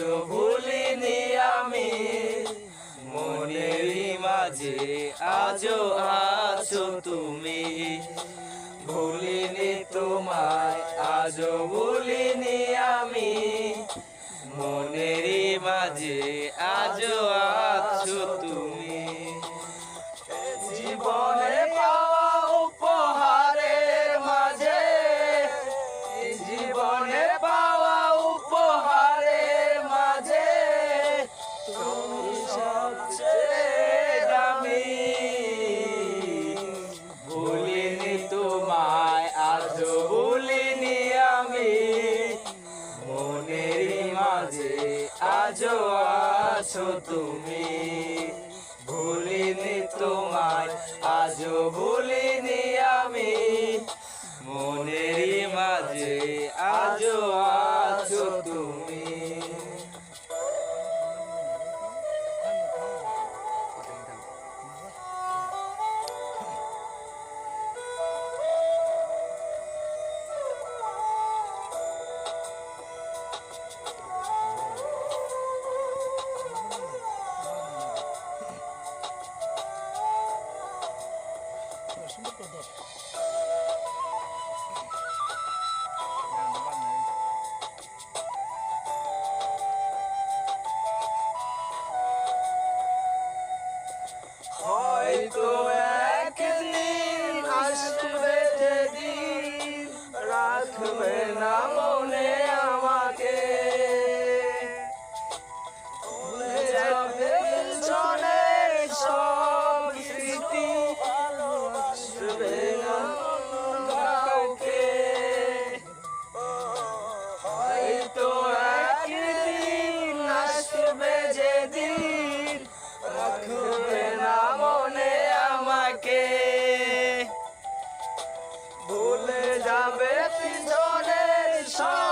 ভুলিনি আমি, মনেরই মাঝে আজও আছো তুমি। ভুলিনি তোমায়, আজও ভুলিনি আমি, মনেরই মাঝে আজও ভুলিনি তোমায় ভুলিনি আমি। আছো তুমি। ভুলিনি তোমায় আজও ভুলিনি আমি। মনেরই মাঝে আজও হয়তো একদিন আসবে যেদিন রাখবে না ভুলে যাবে পিছনের সব